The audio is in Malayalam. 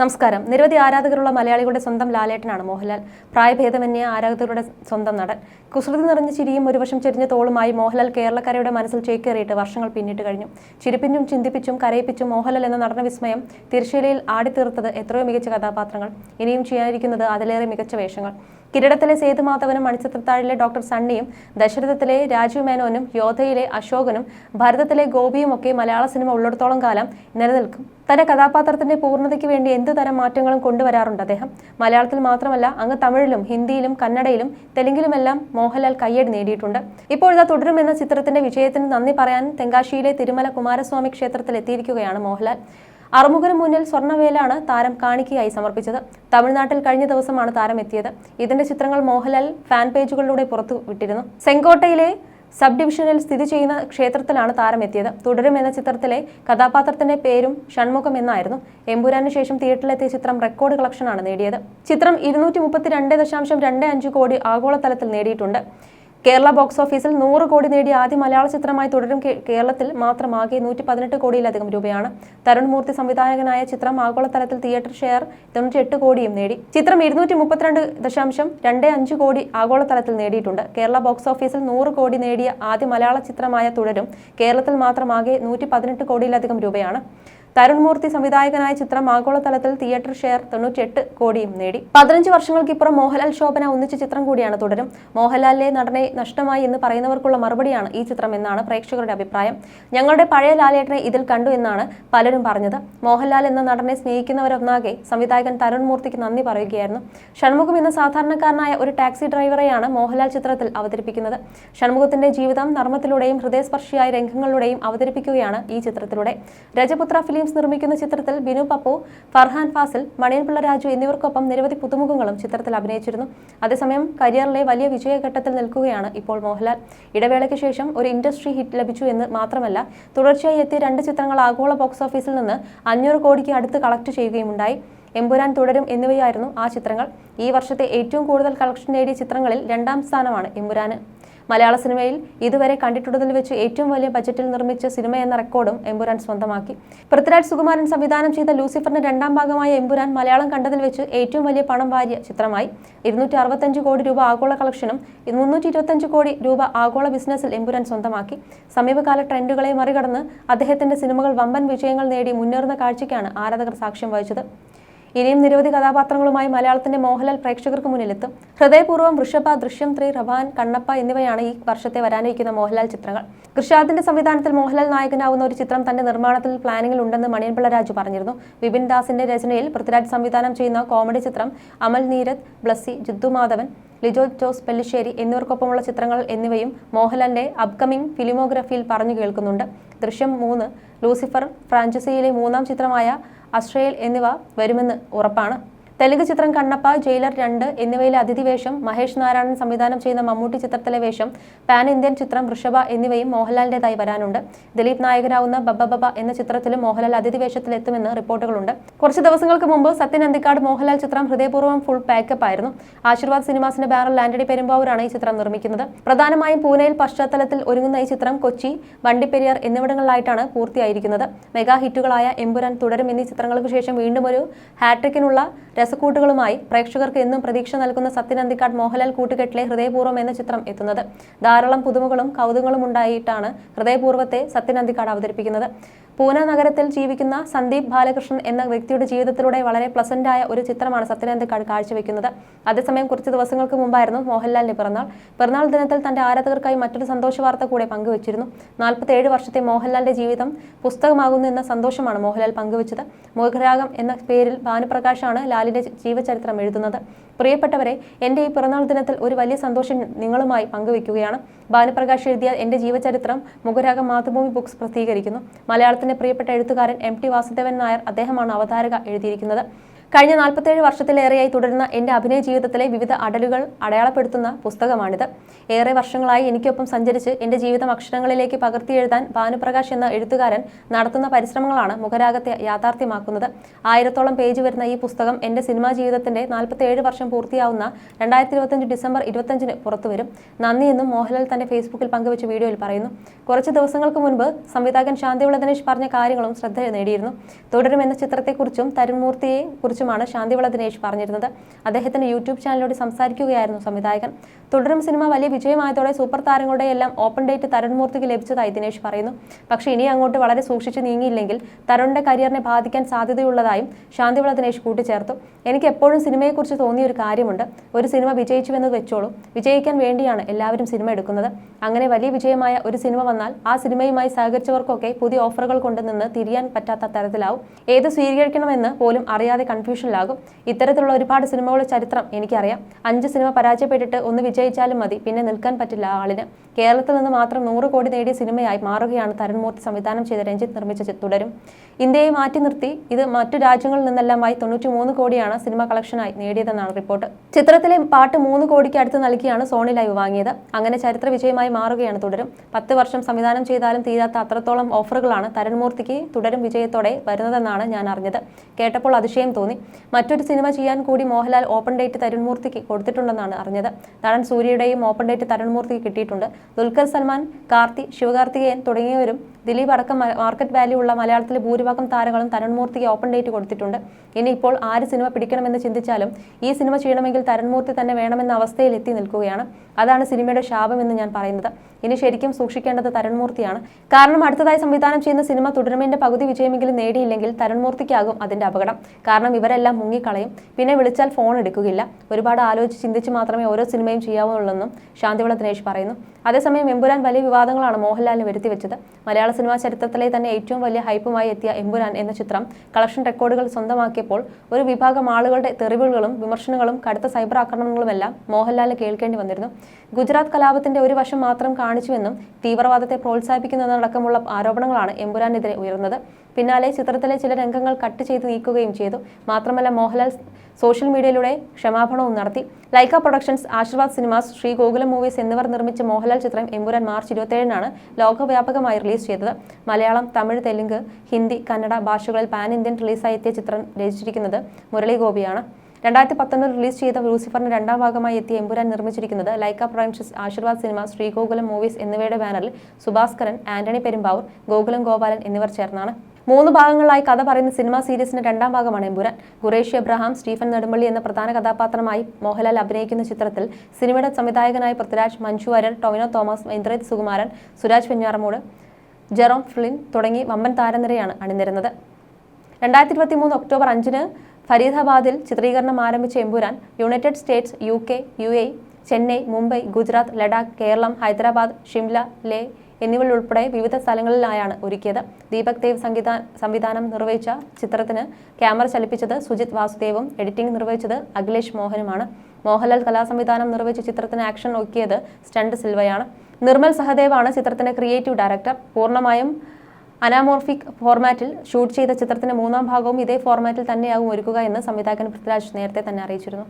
നമസ്കാരം. നിരവധി ആരാധകരുള്ള മലയാളികളുടെ സ്വന്തം ലാലേട്ടനാണ് മോഹൻലാൽ. പ്രായഭേദമന്യ ആരാധകരുടെ സ്വന്തം നടൻ. കുസൃതി നിറഞ്ഞ ചിരിയും ഒരു വശം ചെരിഞ്ഞ തോളുമായി മോഹൻലാൽ കേരളക്കരയുടെ മനസ്സിൽ ചേക്കേറിയിട്ട് വർഷങ്ങൾ പിന്നിട്ട് കഴിഞ്ഞു. ചിരിപ്പിച്ചും ചിന്തിപ്പിച്ചും കരയിപ്പിച്ചും മോഹൻലാൽ എന്ന നടന വിസ്മയം തിരശ്ശീലയിൽ ആടിത്തീർത്തത് എത്രയോ മികച്ച കഥാപാത്രങ്ങൾ. ഇനിയും ചെയ്യാനിരിക്കുന്നത് അതിലേറെ മികച്ച വേഷങ്ങൾ. കിരീടത്തിലെ സേതുമാധവനും മണിച്ചിത്രത്താഴിലെ ഡോക്ടർ സണ്ണിയും ദശരഥത്തിലെ രാജീവ് മേനോനും യോധയിലെ അശോകനും ഭരതത്തിലെ ഗോപിയും ഒക്കെ മലയാള സിനിമ ഉള്ളിടത്തോളം കാലം നിലനിൽക്കും. തന്റെ കഥാപാത്രത്തിന്റെ പൂർണതയ്ക്ക് വേണ്ടി എന്ത് തരം മാറ്റങ്ങളും കൊണ്ടുവരാറുണ്ട് അദ്ദേഹം? മലയാളത്തിൽ മാത്രമല്ല അങ്ങ് തമിഴിലും ഹിന്ദിയിലും കന്നഡയിലും തെലുങ്കിലുമെല്ലാം മോഹൻലാൽ കയ്യടി നേടിയിട്ടുണ്ട്. ഇപ്പോൾ തുടരും എന്ന ചിത്രത്തിന്റെ വിജയത്തിന് നന്ദി പറയാൻ തെങ്കാശിയിലെ തിരുമല കുമാരസ്വാമി ക്ഷേത്രത്തിൽ എത്തിയിരിക്കുകയാണ് മോഹൻലാൽ. അറുമുഖന് മുന്നിൽ സ്വർണവേലാണ് താരം കാണിക്കയായി സമർപ്പിച്ചത്. തമിഴ്നാട്ടിൽ കഴിഞ്ഞ ദിവസമാണ് താരം എത്തിയത്. ഇതിന്റെ ചിത്രങ്ങൾ മോഹൻലാൽ ഫാൻ പേജുകളിലൂടെ പുറത്തു വിട്ടിരുന്നു സെങ്കോട്ടയിലെ സബ് ഡിവിഷനിൽ സ്ഥിതി ചെയ്യുന്ന ക്ഷേത്രത്തിലാണ് താരമെത്തിയത്. തുടരും എന്ന ചിത്രത്തിലെ കഥാപാത്രത്തിന്റെ പേരും ഷൺമുഖം എന്നായിരുന്നു. എമ്പുരാന് ശേഷം തിയേറ്ററിലെത്തിയ ചിത്രം റെക്കോർഡ് കളക്ഷനാണ് നേടിയത്. ചിത്രം ഇരുന്നൂറ്റി മുപ്പത്തിരണ്ട് ദശാംശം രണ്ട് അഞ്ച് കോടി ആഗോളതലത്തിൽ നേടിയിട്ടുണ്ട്. കേരള ബോക്സ് ഓഫീസിൽ നൂറ് കോടി നേടിയ ആദ്യ മലയാള ചിത്രമായി തുടരും കേരളത്തിൽ മാത്രമാകെ നൂറ്റി പതിനെട്ട് കോടിയിലധികം രൂപയാണ്. തരുൺ മൂർത്തി സംവിധായകനായ ചിത്രം ആഗോളതലത്തിൽ തിയേറ്റർ ഷെയർ തൊണ്ണൂറ്റി എട്ട് കോടിയും നേടി. ചിത്രം ഇരുന്നൂറ്റി മുപ്പത്തിരണ്ട് ദശാംശം രണ്ട് അഞ്ച് കോടി ആഗോളതലത്തിൽ നേടിയിട്ടുണ്ട്. കേരള ബോക്സ് ഓഫീസിൽ നൂറ് കോടി നേടിയ ആദ്യ മലയാള ചിത്രമായ തുടരും കേരളത്തിൽ മാത്രമാകെ നൂറ്റി പതിനെട്ട് കോടിയിലധികം രൂപയാണ്. തരുൺ മൂർത്തി സംവിധായകനായ ചിത്രം ആഗോളതലത്തിൽ തിയേറ്റർ ഷെയർ തൊണ്ണൂറ്റിയെട്ട് കോടിയും നേടി. പതിനഞ്ച് വർഷങ്ങൾക്കിപ്പുറം മോഹൻലാൽ ശോഭന ഒന്നിച്ച ചിത്രം കൂടിയാണ് തുടരും. മോഹൻലാലിലെ നടനെ നഷ്ടമായി എന്ന് പറയുന്നവർക്കുള്ള മറുപടിയാണ് ഈ ചിത്രം എന്നാണ് പ്രേക്ഷകരുടെ അഭിപ്രായം. ഞങ്ങളുടെ പഴയ ലാലേട്ടനെ ഇതിൽ കണ്ടു എന്നാണ് പലരും പറഞ്ഞത്. മോഹൻലാൽ എന്ന നടനെ സ്നേഹിക്കുന്നവരൊന്നാകെ സംവിധായകൻ തരുൺമൂർത്തിക്ക് നന്ദി പറയുകയായിരുന്നു. ഷൺമുഖം എന്ന സാധാരണക്കാരനായ ഒരു ടാക്സി ഡ്രൈവറെയാണ് മോഹൻലാൽ ചിത്രത്തിൽ അവതരിപ്പിക്കുന്നത്. ഷൺമുഖത്തിന്റെ ജീവിതം നർമ്മത്തിലൂടെയും ഹൃദയസ്പർശിയായ രംഗങ്ങളിലൂടെയും അവതരിപ്പിക്കുകയാണ് ഈ ചിത്രത്തിലൂടെ. രജപുത്ര ഫിലിംസ് നിർമ്മിക്കുന്ന ചിത്രത്തിൽ ബിനു പപ്പു ഫർഹാൻ ഫാസിൽ മണിയൻപിള്ള രാജു എന്നിവർക്കൊപ്പം നിരവധി പുതുമുഖങ്ങളും ചിത്രത്തിൽ അഭിനയിച്ചിരുന്നു. അതേസമയം കരിയറിലെ വലിയ വിജയഘട്ടത്തിൽ നിൽക്കുകയാണ് ഇപ്പോൾ മോഹൻലാൽ. ഇടവേളയ്ക്ക് ശേഷം ഒരു ഇൻഡസ്ട്രി ഹിറ്റ് ലഭിച്ചു എന്ന് മാത്രമല്ല തുടർച്ചയായി എത്തിയ രണ്ട് ചിത്രങ്ങൾ ആഗോള ബോക്സ് ഓഫീസിൽ നിന്ന് അഞ്ഞൂറ് കോടിക്ക് അടുത്ത് കളക്ട് ചെയ്യുകയുമുണ്ടായി. എമ്പുരാൻ തുടരും എന്നിവയായിരുന്നു ആ ചിത്രങ്ങൾ. ഈ വർഷത്തെ ഏറ്റവും കൂടുതൽ കളക്ഷൻ നേടിയ ചിത്രങ്ങളിൽ രണ്ടാം സ്ഥാനമാണ് എമ്പുരാന്. മലയാള സിനിമയിൽ ഇതുവരെ കണ്ടിട്ടുള്ളതിൽ വെച്ച് ഏറ്റവും വലിയ ബജറ്റിൽ നിർമ്മിച്ച സിനിമ എന്ന റെക്കോർഡും എമ്പുരാൻ സ്വന്തമാക്കി. പൃഥ്വിരാജ് സുകുമാരൻ സംവിധാനം ചെയ്ത ലൂസിഫറിന്റെ രണ്ടാം ഭാഗമായ എമ്പുരാൻ മലയാളം കണ്ടതിൽ വെച്ച് ഏറ്റവും വലിയ പണം വാരിയ ചിത്രമായി. ഇരുന്നൂറ്റി അറുപത്തഞ്ച് കോടി രൂപ ആഗോള കളക്ഷനും മുന്നൂറ്റി ഇരുപത്തഞ്ച് കോടി രൂപ ആഗോള ബിസിനസ്സിൽ എമ്പുരാൻ സ്വന്തമാക്കി. സമീപകാല ട്രെൻഡുകളെ മറികടന്ന് അദ്ദേഹത്തിന്റെ സിനിമകൾ വമ്പൻ വിജയങ്ങൾ നേടി മുന്നേറുന്ന കാഴ്ചയ്ക്കാണ് ആരാധകർ സാക്ഷ്യം വഹിച്ചത്. ഇനിയും നിരവധി കഥാപാത്രങ്ങളുമായി മലയാളത്തിന്റെ മോഹൻലാൽ പ്രേക്ഷകർക്ക് മുന്നിലെത്തും. ഹൃദയപൂർവം വൃഷഭ ദൃശ്യം ത്രീ റവാൻ കണ്ണപ്പ എന്നിവയാണ് ഈ വർഷത്തെ വരാനിരിക്കുന്ന മോഹൻലാൽ ചിത്രങ്ങൾ. കൃഷാദിന്റെ സംവിധാനത്തിൽ മോഹൻലാൽ നായകനാവുന്ന ഒരു ചിത്രം തന്റെ നിർമ്മാണത്തിൽ പ്ലാനിംഗിൽ ഉണ്ടെന്ന് മണിയൻപിള്ള രാജു പറഞ്ഞിരുന്നു. വിപിൻ ദാസിന്റെ രചനയിൽ പൃഥ്വിരാജ് സംവിധാനം ചെയ്യുന്ന കോമഡി ചിത്രം അമൽ നീരത് ബ്ലസ്സി ജിദ്ദു മാധവൻ ലിജോ ജോസ് പെല്ലിശ്ശേരി എന്നിവർക്കൊപ്പമുള്ള ചിത്രങ്ങൾ എന്നിവയും മോഹൻലാലിന്റെ അപ്കമിംഗ് ഫിലിമോഗ്രഫിയിൽ പറഞ്ഞു കേൾക്കുന്നുണ്ട്. ദൃശ്യം മൂന്ന് ലൂസിഫർ ഫ്രാഞ്ചൈസിയിലെ മൂന്നാം ചിത്രമായ അശ്രയേൽ എന്നിവ വരുമെന്ന് ഉറപ്പാണ്. തെലുങ്ക് ചിത്രം കണ്ണപ്പ ജയിലർ രണ്ട് എന്നിവയിലെ അതിഥി വേഷം മഹേഷ് നാരായണൻ സംവിധാനം ചെയ്യുന്ന മമ്മൂട്ടി ചിത്രത്തിലെ വേഷം പാൻ ഇന്ത്യൻ ചിത്രം വൃഷഭ എന്നിവയും മോഹൻലാലിന്റേതായി വരാനുണ്ട്. ദിലീപ് നായകനാവുന്ന ബബ ബബ എന്ന ചിത്രത്തിലും മോഹൻലാൽ അതിഥി വേഷത്തിലെത്തുമെന്ന് റിപ്പോർട്ടുകളുണ്ട്. കുറച്ച് ദിവസങ്ങൾക്ക് മുമ്പ് സത്യൻ അന്തിക്കാട് മോഹൻലാൽ ചിത്രം ഹൃദയപൂർവം ഫുൾ പാക്കപ്പ് ആയിരുന്നു. ആശീർവാദ് സിനിമാസിന്റെ ബാനറിൽ ആന്റണി പെരുമ്പാവൂരാണ് ഈ ചിത്രം നിർമ്മിക്കുന്നത്. പ്രധാനമായും പൂനെയിൽ പശ്ചാത്തലത്തിൽ ഒരുങ്ങുന്ന ഈ ചിത്രം കൊച്ചി വണ്ടിപ്പെരിയാർ എന്നിവിടങ്ങളിലായിട്ടാണ് പൂർത്തിയായിരിക്കുന്നത്. മെഗാ ഹിറ്റുകളായ എമ്പുരാൻ തുടരും എന്നീ ചിത്രങ്ങൾക്ക് ശേഷം വീണ്ടും ഒരു ഹാട്രിക്കിനുള്ള രസക്കൂട്ടുകളുമായി പ്രേക്ഷകർക്ക് എന്നും പ്രതീക്ഷ നൽകുന്ന സത്യനന്ദിക്കാട് മോഹൻലാൽ കൂട്ടുകെട്ടിലെ ഹൃദയപൂർവം എന്ന ചിത്രം എത്തുന്നത്. ധാരാളം പുതുമകളും കൗതുകങ്ങളും ഉണ്ടായിട്ടാണ് ഹൃദയപൂർവത്തെ സത്യനന്ദിക്കാട് അവതരിപ്പിക്കുന്നത്. പൂന നഗരത്തിൽ ജീവിക്കുന്ന സന്ദീപ് ബാലകൃഷ്ണൻ എന്ന വ്യക്തിയുടെ ജീവിതത്തിലൂടെ വളരെ പ്ലസന്റായ ഒരു ചിത്രമാണ് സത്യനന്ദ കാഴ്ചവെക്കുന്നത്. അതേസമയം കുറച്ച് ദിവസങ്ങൾക്ക് മുമ്പായിരുന്നു മോഹൻലാലിന്റെ പിറന്നാൾ. പിറന്നാൾ ദിനത്തിൽ തന്റെ ആരാധകർക്കായി മറ്റൊരു സന്തോഷ വാർത്ത കൂടെ പങ്കുവച്ചിരുന്നു. നാൽപ്പത്തേഴ് വർഷത്തെ മോഹൻലാലിന്റെ ജീവിതം പുസ്തകമാകുന്നു എന്ന സന്തോഷമാണ് മോഹൻലാൽ പങ്കുവച്ചത്. മോഹരാഗം എന്ന പേരിൽ ഭാനുപ്രകാശാണ് ലാലിന്റെ ജീവചരിത്രം എഴുതുന്നത്. പ്രിയപ്പെട്ടവരെ എന്റെ ഈ പിറന്നാൾ ദിനത്തിൽ ഒരു വലിയ സന്തോഷം നിങ്ങളുമായി പങ്കുവയ്ക്കുകയാണ് ഭാനുപ്രകാശ് എഴുതിയ എന്റെ ജീവചരിത്രം മുഖരാഗ മാതൃഭൂമി ബുക്സ് പ്രസിദ്ധീകരിക്കുന്നു. മലയാളത്തിന്റെ പ്രിയപ്പെട്ട എഴുത്തുകാരൻ എം ടി വാസുദേവൻ നായർ അദ്ദേഹമാണ് അവതാരക എഴുതിയിരിക്കുന്നത്. കഴിഞ്ഞ നാൽപ്പത്തേഴ് വർഷത്തിലേറെയായി തുടരുന്ന എന്റെ അഭിനയ ജീവിതത്തിലെ വിവിധ അടലുകൾ അടയാളപ്പെടുത്തുന്ന പുസ്തകമാണിത്. ഏറെ വർഷങ്ങളായി എനിക്കൊപ്പം സഞ്ചരിച്ച് എന്റെ ജീവിതം അക്ഷരങ്ങളിലേക്ക് പകർത്തിയെഴുതാൻ ഭാനുപ്രകാശ് എന്ന എഴുത്തുകാരൻ നടത്തുന്ന പരിശ്രമങ്ങളാണ് മുഖരാഗത്തെ യാഥാർത്ഥ്യമാക്കുന്നത്. ആയിരത്തോളം പേജ് വരുന്ന ഈ പുസ്തകം എന്റെ സിനിമാ ജീവിതത്തിന്റെ നാൽപ്പത്തേഴ് വർഷം പൂർത്തിയാവുന്ന രണ്ടായിരത്തി ഇരുപത്തഞ്ച് ഡിസംബർ ഇരുപത്തഞ്ചിന് പുറത്തുവരും നന്ദിയെന്നും മോഹൻലാൽ തന്റെ ഫേസ്ബുക്കിൽ പങ്കുവച്ച വീഡിയോയിൽ പറയുന്നു. കുറച്ച് ദിവസങ്ങൾക്ക് മുൻപ് സംവിധായകൻ ശാന്തിവിള ദിനേശ് പറഞ്ഞ കാര്യങ്ങളും ശ്രദ്ധ നേടിയിരുന്നു. തുടരും എന്ന ചിത്രത്തെക്കുറിച്ചും തരുൺമൂർത്തിയെ കുറിച്ചുമാണ് ശാന്തിവിള ദിനേശ് പറഞ്ഞിരുന്നത്. അദ്ദേഹത്തിന്റെ യൂട്യൂബ് ചാനലിലൂടെ സംസാരിക്കുകയായിരുന്നു സംവിധായകൻ. തുടരും സിനിമ വലിയ വിജയമായതോടെ സൂപ്പർ താരങ്ങളുടെ എല്ലാം ഓപ്പൺ ഡേറ്റ് തരുൺമൂർത്തിക്ക് ലഭിച്ചതായി ദിനേശ് പറയുന്നു. പക്ഷേ ഇനി അങ്ങോട്ട് വളരെ സൂക്ഷിച്ച് നീങ്ങിയില്ലെങ്കിൽ തരുണിന്റെ കരിയറിനെ ബാധിക്കാൻ സാധ്യതയുള്ളതായും ശാന്തിവിള ദിനേശ് കൂട്ടിച്ചേർത്തു. എനിക്ക് എപ്പോഴും സിനിമയെക്കുറിച്ച് തോന്നിയ ഒരു കാര്യമുണ്ട്. ഒരു സിനിമ വിജയിച്ചുവെന്ന് വെച്ചോളൂ. വിജയിക്കാൻ വേണ്ടിയാണ് എല്ലാവരും സിനിമ എടുക്കുന്നത്. അങ്ങനെ വലിയ വിജയമായ ഒരു സിനിമ വന്നാൽ ആ സിനിമയുമായി സഹകരിച്ചവർക്കൊക്കെ പുതിയ ഓഫറുകൾ കൊണ്ട് നിന്ന് തിരിയാൻ പറ്റാത്ത തരത്തിലാവും. ഏത് സ്വീകരിക്കണമെന്ന് പോലും അറിയാതെ കൺഫ്യൂഷനിലാകും. ഇത്തരത്തിലുള്ള ഒരുപാട് സിനിമകളുടെ ചരിത്രം എനിക്കറിയാം. അഞ്ച് സിനിമ പരാജയപ്പെട്ടിട്ട് ഒന്ന് വിജയിച്ചാലും മതി. പിന്നെ നിൽക്കാൻ പറ്റില്ല ആളിന്. കേരളത്തിൽ നിന്ന് മാത്രം നൂറ് കോടി നേടിയ സിനിമയായി മാറുകയാണ് തരുൺമൂർത്തി സംവിധാനം ചെയ്ത രഞ്ജിത്ത് നിർമ്മിച്ച തുടരും. ഇന്ത്യയെ മാറ്റി നിർത്തി. ഇത് മറ്റു രാജ്യങ്ങളിൽ നിന്നെല്ലാമായി തൊണ്ണൂറ്റി മൂന്ന് കോടിയാണ് സിനിമ കളക്ഷനായി നേടിയതെന്നാണ് റിപ്പോർട്ട്. ചിത്രത്തിലെ പാട്ട് മൂന്ന് കോടിക്ക് അടുത്ത് നൽകിയാണ് സോണി ലൈവ് വാങ്ങിയത്. അങ്ങനെ ചരിത്ര വിജയമായി മാറുകയാണ് തുടരും. പത്ത് വർഷം സംവിധാനം ചെയ്താലും തീരാത്ത അത്രത്തോളം ഓഫറുകളാണ് തരുൺമൂർത്തിക്ക് തുടരും വിജയത്തോടെ വരുന്നതെന്നാണ് ഞാൻ അറിഞ്ഞത്. കേട്ടപ്പോൾ അതിശയം തോന്നി. മറ്റൊരു സിനിമ ചെയ്യാൻ കൂടി മോഹൻലാൽ ഓപ്പൺ ഡേറ്റ് തരുൺമൂർത്തിക്ക് കൊടുത്തിട്ടുണ്ടെന്നാണ് അറിഞ്ഞത്. നടൻ സൂര്യയുടെയും ഓപ്പൺ ഡേറ്റ് തരുൺമൂർത്തിക്ക് കിട്ടിയിട്ടുണ്ട്. ദുൽഖർ സൽമാൻ കാർത്തി ശിവകാർത്തികേയൻ തുടങ്ങിയവരും ദിലീപ് അടക്കം മാർക്കറ്റ് വാല്യൂ ഉള്ള മലയാളത്തിലെ ഭൂരിഭാഗം താരങ്ങളും തരുൺമൂർത്തിക്ക് ഓപ്പൺ ഡേറ്റ് കൊടുത്തിട്ടുണ്ട്. ഇനി ഇപ്പോൾ ആര് സിനിമ പിടിക്കണമെന്ന് ചിന്തിച്ചാലും ഈ സിനിമ ചെയ്യണമെങ്കിൽ തരുൺമൂർത്തി തന്നെ വേണമെന്ന അവസ്ഥയിൽ എത്തി നിൽക്കുകയാണ്. അതാണ് സിനിമയുടെ ശാപം എന്ന് ഞാൻ പറയുന്നത്. ഇനി ശരിക്കും സൂക്ഷിക്കേണ്ടത് തരൺമൂർത്തിയാണ്. കാരണം അടുത്തതായി സംവിധാനം ചെയ്യുന്ന സിനിമ തുടരുമേന്റെ പകുതി വിജയമെങ്കിലും നേടിയില്ലെങ്കിൽ തരൺമൂർത്തിക്കാകും അതിന്റെ അപകടം. കാരണം ഇവരെല്ലാം മുങ്ങിക്കളയും. പിന്നെ വിളിച്ചാൽ ഫോൺ എടുക്കുകയില്ല. ഒരുപാട് ആലോചിച്ച് ചിന്തിച്ച് മാത്രമേ ഓരോ സിനിമയും ചെയ്യാവുള്ളൂവെന്നും ശാന്തിവിള ദിനേശ് പറയുന്നു. അതേസമയം എമ്പുരാൻ വലിയ വിവാദങ്ങളാണ് മോഹൻലാലിന് വരുത്തി വെച്ചത്. മലയാള സിനിമാ ചരിത്രത്തിലെ തന്നെ ഏറ്റവും വലിയ ഹൈപ്പുമായി എത്തിയ എമ്പുരാൻ എന്ന ചിത്രം കളക്ഷൻ റെക്കോർഡുകൾ സ്വന്തമാക്കിയപ്പോൾ ഒരു വിഭാഗം ആളുകളുടെ തെറിവുകളും വിമർശനങ്ങളും കടുത്ത സൈബർ ആക്രമണങ്ങളുമെല്ലാം മോഹൻലാലിന് കേൾക്കേണ്ടി വന്നിരുന്നു. ഗുജറാത്ത് കലാപത്തിന്റെ ഒരു വശം മാത്രം കാണിച്ചുവെന്നും തീവ്രവാദത്തെ പ്രോത്സാഹിപ്പിക്കുന്നതടക്കമുള്ള ആരോപണങ്ങളാണ് എമ്പുരാനെതിരെ ഉയർന്നത്. പിന്നാലെ ചിത്രത്തിലെ ചില രംഗങ്ങൾ കട്ട് ചെയ്ത് നീക്കുകയും ചെയ്തു. മാത്രമല്ല മോഹൻലാൽ സോഷ്യൽ മീഡിയയിലൂടെ ക്ഷമാപണവും നടത്തി. Lyca productions Aashirvad cinemas Sree Gokulam movies എന്നിവർ നിർമ്മിച്ച മോഹൻലാൽ ചിത്രം എമ്പുരാൻ മാർച്ച് ഇരുപത്തേഴിനാണ് ലോകവ്യാപകമായി റിലീസ് ചെയ്തത്. മലയാളം തമിഴ് തെലുങ്ക് ഹിന്ദി കന്നഡ ഭാഷകളിൽ പാൻ ഇന്ത്യൻ റിലീസായി എത്തിയ ചിത്രം രചിച്ചിരിക്കുന്നത് മുരളി ഗോപിയാണ്. രണ്ടായിരത്തി പത്തൊമ്പതിൽ റിലീസ് ചെയ്ത ലൂസിഫറിന്റെ രണ്ടാം ഭാഗമായി എത്തിയ എമ്പുരാൻ നിർമ്മിച്ചിരിക്കുന്നത് Lyca Primes Aashirvad cinema Sree Gokulam movies എന്നിവയുടെ ബാനറിൽ സുഭാസ്കരൻ ആന്റണി പെരുമ്പാവൂർ ഗോകുലം ഗോപാലൻ എന്നിവർ ചേർന്നാണ്. മൂന്ന് ഭാഗങ്ങളായി കഥ പറയുന്ന സിനിമാ സീരീസിന്റെ രണ്ടാം ഭാഗമാണ് എമ്പുരാൻ. ഖുറേഷ് എബ്രഹാം സ്റ്റീഫൻ നെടുമ്പള്ളി എന്ന പ്രധാന കഥാപാത്രമായി മോഹൻലാൽ അഭിനയിക്കുന്ന ചിത്രത്തിൽ സിനിമയുടെ സംവിധായകനായ Prithviraj Manju Warrier Tovino Thomas Indrajith Sukumaran Suraj Venjaramoodu Jerome Flynn തുടങ്ങി വമ്പൻ താരനിരയാണ് അണിനിരുന്നത്. രണ്ടായിരത്തി ഇരുപത്തി മൂന്ന് ഒക്ടോബർ അഞ്ചിന് ഫരീദാബാദിൽ ചിത്രീകരണം ആരംഭിച്ച Empuraan United States U K U A Chennai Mumbai Gujarat Ladakh Keralam Hyderabad Shimla Leh എന്നിവയുൾപ്പെടെ വിവിധ സ്ഥലങ്ങളിലായാണ് ഒരുക്കിയത്. ദീപക് ദേവ് സംഗീത സംവിധാനം നിർവഹിച്ച ചിത്രത്തിന് ക്യാമറ ചലിപ്പിച്ചത് സുജിത് വാസുദേവും എഡിറ്റിംഗ് നിർവഹിച്ചത് അഖിലേഷ് മോഹനുമാണ്. മോഹൻലാൽ കലാസംവിധാനം നിർവഹിച്ച ചിത്രത്തിന് ആക്ഷൻ ഒരുക്കിയത് സ്റ്റണ്ട് സിൽവയാണ്. നിർമ്മൽ സഹദേവാണ് ചിത്രത്തിന്റെ ക്രിയേറ്റീവ് ഡയറക്ടർ. പൂർണമായും അനാമോർഫിക് ഫോർമാറ്റിൽ ഷൂട്ട് ചെയ്ത ചിത്രത്തിന്റെ മൂന്നാം ഭാഗവും ഇതേ ഫോർമാറ്റിൽ തന്നെയാകും ഒരുക്കുക എന്ന് സംവിധായകൻ പൃഥ്വിരാജ് നേരത്തെ തന്നെ അറിയിച്ചിരുന്നു.